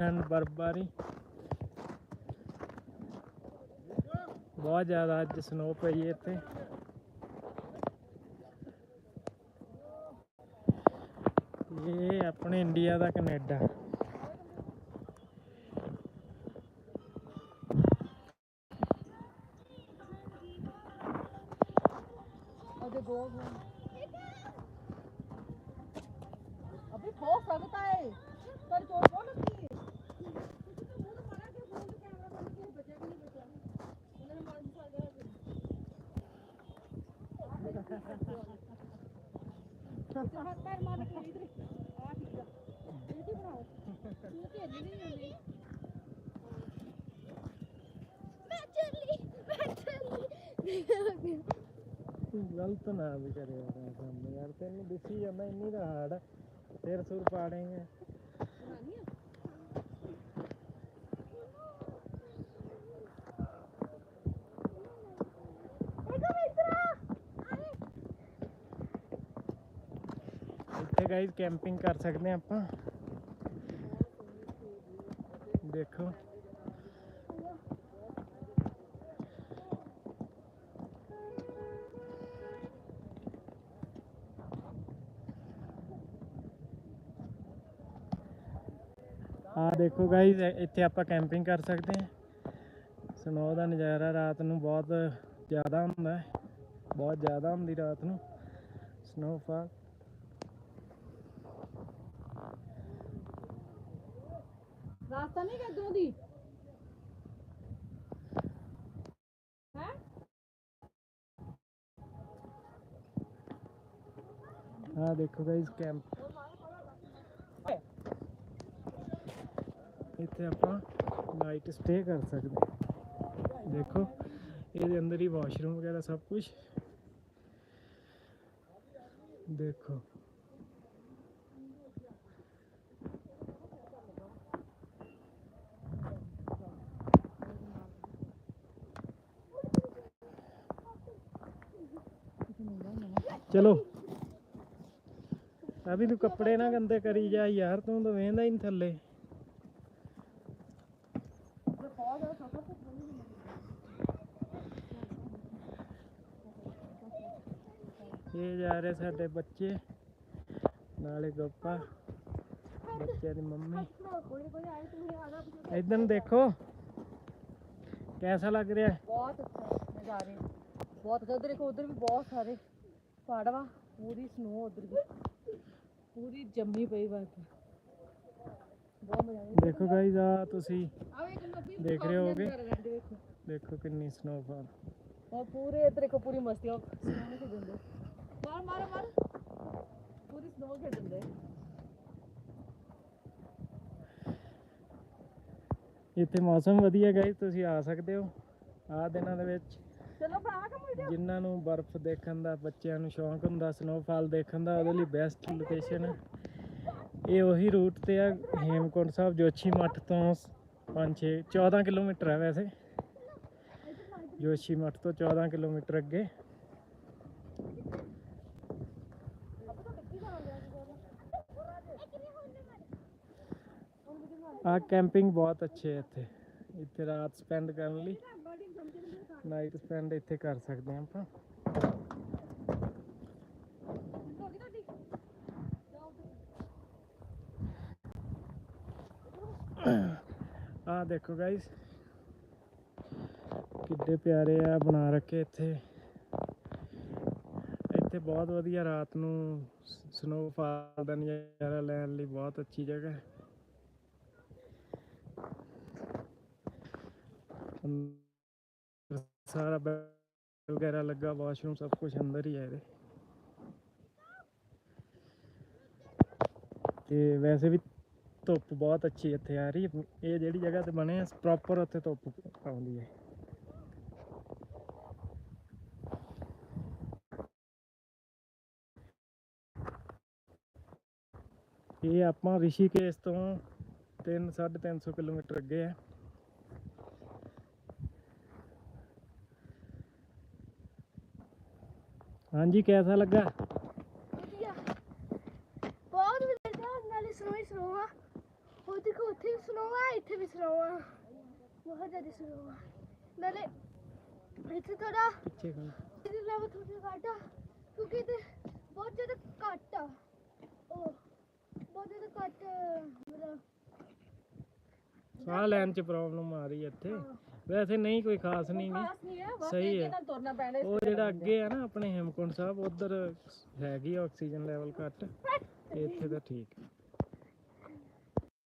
And ਬਰਫਬਾਰੀ ਬਹੁਤ ਜ਼ਿਆਦਾ ਅੱਜ ਸਨੋ ਪਈ ਹੈ ਇੱਥੇ। ਇਹ ਆਪਣੇ ਇੰਡੀਆ ਦਾ ਕੈਨੇਡਾ। ਅਜੇ ਗੋਲ ਅਭੀ ਹੋ ਸਕਦਾ ਹੈ ਪਰ ਚੋਟ ਤੂੰ ਗਲਤ ਨਾ ਵੀ ਕਰਿਆ ਕੰਮ ਯਾਰ ਤੈਨੂੰ ਦਿਸੀ ਜਾਂਦਾ, ਇੰਨੀ ਦਾ ਹਾੜ ਸਿਰ ਸੁਰ ਪਾੜੇਂਗੇ ਇੱਥੇ ਕੈਂਪਿੰਗ ਕਰ ਸਕਦੇ ਹਾਂ ਆਪਾਂ। ਦੇਖੋ। ਆ ਦੇਖੋ ਗਾਈਸ ਇੱਥੇ ਆਪਾਂ ਕੈਂਪਿੰਗ ਕਰ ਸਕਦੇ ਹਾਂ। ਸਨੋ ਦਾ ਨਜ਼ਾਰਾ, ਰਾਤ ਨੂੰ ਬਹੁਤ ਜ਼ਿਆਦਾ ਹੁੰਦਾ ਹੈ। ਬਹੁਤ ਜ਼ਿਆਦਾ ਹੁੰਦੀ ਰਾਤ ਨੂੰ। ਸਨੋਫਾਲ रास्ता नहीं क्या दूधी हाँ? देखो गाइस कैंप इतने आप नाइट स्टे कर सकते देखो ये अंदर ही वॉशरूम वगैरह सब कुछ। देखो। ਚਲੋ। ਆ ਵੀ ਤੂੰ ਕੱਪੜੇ ਨਾ ਗੰਦੇ ਕਰੀ ਜਾ ਯਾਰ, ਤੂੰ ਤਾਂ ਵੇਂਦਾ ਹੀ ਨਹੀਂ ਥੱਲੇ। ਇਹ ਜਾ ਰਹੇ ਸਾਡੇ ਬੱਚੇ, ਨਾਲੇ ਗੱਪਾ, ਬੱਚਿਆਂ ਦੀ ਮੰਮੀ। ਇਧਰ ਦੇਖੋ। ਕੈਸਾ ਲੱਗ ਰਿਹਾ? ਬਹੁਤ ਅੱਛਾ ਨਜ਼ਾਰੇ ਬਹੁਤ ਅੱਛਾ, ਉਧਰ ਦੇਖੋ, ਉਧਰ ਵੀ ਬਹੁਤ ਸਾਰੇ। ਪਾੜਵਾ ਪੂਰੀ ਸਨੋ ਉਧਰ ਦੀ। ਪੂਰੀ ਜੰਮੀ ਪਈ ਬਾਕੀ ਦੇਖੋ ਗਾਈਜ਼ ਆ ਤੁਸੀਂ ਦੇਖ ਰਹੇ ਹੋਗੇ ਦੇਖੋ ਕਿੰਨੀ ਸਨੋਫਾਲ ਔਰ ਪੂਰੇ ਇਧਰ ਪੂਰੀ ਮਸਤੀ ਹੋ ਮਾਰ ਮਾਰ ਮਾਰ। ਪੂਰੀ ਸਨੋ ਖੇਡਦੇ ਇੱਥੇ ਮੌਸਮ ਵਧੀਆ ਗਾਈਜ਼ ਤੁਸੀਂ ਆ ਸਕਦੇ ਹੋ। ਆ ਦਿਨਾਂ ਦੇ ਵਿੱਚ ਚਲੋ ਜਿਨ੍ਹਾਂ ਨੂੰ ਬਰਫ਼ ਦੇਖਣ ਦਾ ਬੱਚਿਆਂ ਨੂੰ ਸ਼ੌਂਕ ਹੁੰਦਾ ਸਨੋਫਾਲ ਦੇਖਣ ਦਾ, ਉਹਦੇ ਲਈ ਬੈਸਟ ਲੋਕੇਸ਼ਨ ਹੈ ਇਹ ਉਹੀ ਰੂਟ ਤੇ ਆ, ਹੇਮਕੁੰਟ ਸਾਹਿਬ, ਜੋਸ਼ੀ ਮੱਠ ਤੋਂ 5-6 14 ਕਿਲੋਮੀਟਰ ਹੈ ਵੈਸੇ। ਜੋਸ਼ੀ ਮੱਠ ਤੋਂ 14 ਕਿਲੋਮੀਟਰ ਅੱਗੇ। ਆ ਕੈਂਪਿੰਗ ਬਹੁਤ ਅੱਛੇ ਇੱਥੇ। ਇੱਥੇ ਰਾਤ ਸਪੈਂਡ ਕਰਨ ਲਈ। ਨਾਈਟ ਸਪੈਂਡ ਇੱਥੇ ਕਰ ਸਕਦੇ ਹਾਂ ਆਪਾਂ। ਆ ਦੇਖੋ ਗਾਇਸ ਕਿੱਡੇ ਪਿਆਰੇ ਆ ਬਣਾ ਰੱਖੇ ਇੱਥੇ। ਇੱਥੇ ਬਹੁਤ ਵਧੀਆ ਰਾਤ ਨੂੰ ਸਨੋਫਾਲ ਦਾ ਨਜ਼ਾਰਾ ਲੈਣ ਲਈ ਬਹੁਤ ਅੱਛੀ ਜਗ੍ਹਾ ਹੈ। ਸਾਰਾ ਬੈਡ ਵਗੈਰਾ ਲੱਗਾ, ਵਾਸ਼ਰੂਮ ਸਭ ਕੁਝ ਅੰਦਰ ਹੀ ਹੈ ਇਹਦੇ। ਤੇ ਵੈਸੇ ਵੀ ਧੁੱਪ ਬਹੁਤ ਅੱਛੀ ਇੱਥੇ ਆ ਰਹੀ ਹੈ ਇਹ ਜਿਹੜੀ ਜਗ੍ਹਾ ਤੇ ਬਣੇ ਆ ਪ੍ਰੋਪਰ ਉੱਥੇ ਧੁੱਪ ਆਉਂਦੀ ਹੈ। ਇਹ ਆਪਾਂ ਰਿਸ਼ੀਕੇਸ਼ ਤੋਂ 3 350 ਕਿਲੋਮੀਟਰ ਅੱਗੇ ਹੈ ਹਾਂਜੀ ਕਿਹਦਾ ਲੱਗਾ? ਵਧੀਆ। ਬਹੁਤ ਵਧੀਆ ਨਾਲੇ ਸਨੋ ਹੀ ਸਨੋ ਆ ਉਹ ਦੇਖੋ ਉੱਥੇ ਵੀ ਸਨੋ ਆ ਇੱਥੇ ਵੀ ਸਨੋ ਆ ਬਹੁਤ ਜ਼ਿਆਦਾ ਸਨੋ ਆ ਨਾਲੇ ਇੱਥੇ ਥੋੜਾ ਪਿੱਛੇ ਕਰ ਇਹਦੇ ਲੈਵਲ ਥੋੜਾ ਘੱਟ ਆ ਕਿਉਂਕਿ ਇਹ ਬਹੁਤ ਜ਼ਿਆਦਾ ਘੱਟ ਆ। ਉਹ ਬਹੁਤ ਜ਼ਿਆਦਾ ਘੱਟ ਮਤਲਬ। ਸਾਹ ਲੈਣ ਚ ਪ੍ਰੋਬਲਮ ਆ ਰਹੀ ਹੈ ਇੱਥੇ। ਵੈਸੇ ਨਹੀਂ ਕੋਈ ਖਾਸ ਨਹੀਂ ਗੀ ਖਾਸ ਨਹੀਂ ਹੈ ਬਸ ਸਹੀ ਇਹਦੇ ਹੈ। ਨਾਲ ਤੁਰਨਾ ਪੈਣਾ ਇਸ ਉਹ ਜਿਹੜਾ ਅੱਗੇ ਆ। ਨਾ ਆਪਣੇ ਹੇਮਕੁੰਟ ਸਾਹਿਬ ਉਧਰ ਹੈਗੀ ਆਕਸੀਜਨ ਲੈਵਲ ਘੱਟ। ਤੇ ਇੱਥੇ ਤਾਂ ਠੀਕ। ਹੈ